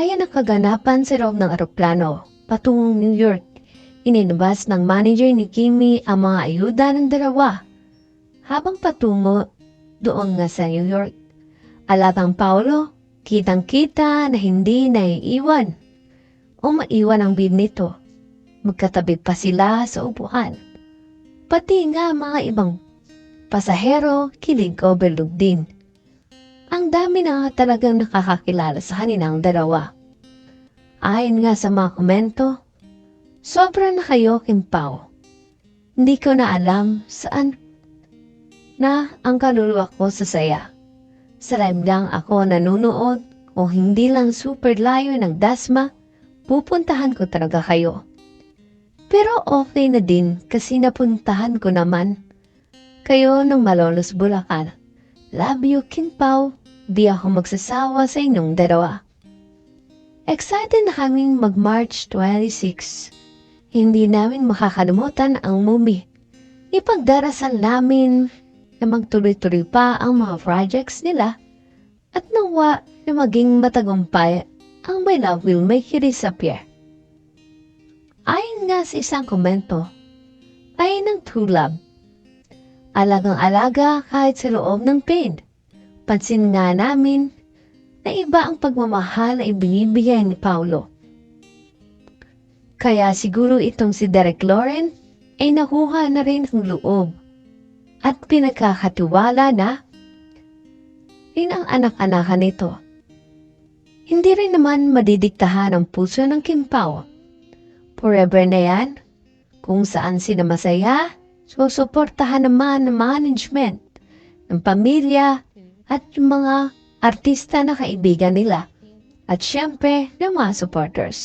Ayan ang kaganapan sa loob ng aeroplano, patungong New York. Ininabas ng manager ni Kimi ang mga ayuda ng dalawa. Habang patungo doon nga sa New York, alatang Paulo, kitang-kita na hindi naiiwan o maiwan ang bib nito. Magkatabi pa sila sa upuan. Pati nga mga ibang pasahero, kilig overlook din. Ang dami na talagang nakakakilala sa kanilang dalawa. Ayon nga sa mga komento, sobrang nakayoking pao. Hindi ko na alam saan na ang kaluluwa ko sa saya. Sa lang ako nanonood o hindi lang super layo ng dasma, pupuntahan ko talaga kayo. Pero okay na din kasi napuntahan ko naman kayo ng Malolos Bulacan. Love you, King Pao. Di ako magsasawa sa inyong dalawa. Excited na kaming mag-March 26. Hindi namin makakalimutan ang movie. Ipagdarasal namin na magtuloy-tuloy pa ang mga projects nila at nawa na maging matagumpay ang My Love Will Make You Disappear. Ayon nga sa isang komento, ay ng true love. Alagang-alaga kahit sa loob ng pain. Pansin nga namin na iba ang pagmamahal na ibinibigay ni Paulo. Kaya siguro itong si Derek Lauren ay nakuha na rin ang loob at pinagkakatiwala na rin ang anak-anakan nito. Hindi rin naman madidiktahan ang puso ng Kim Pao. Forever na yan. Kung saan sila masaya, susuportahan naman ng management, ng pamilya, at mga artista na kaibigan nila. At syempre, ng mga supporters.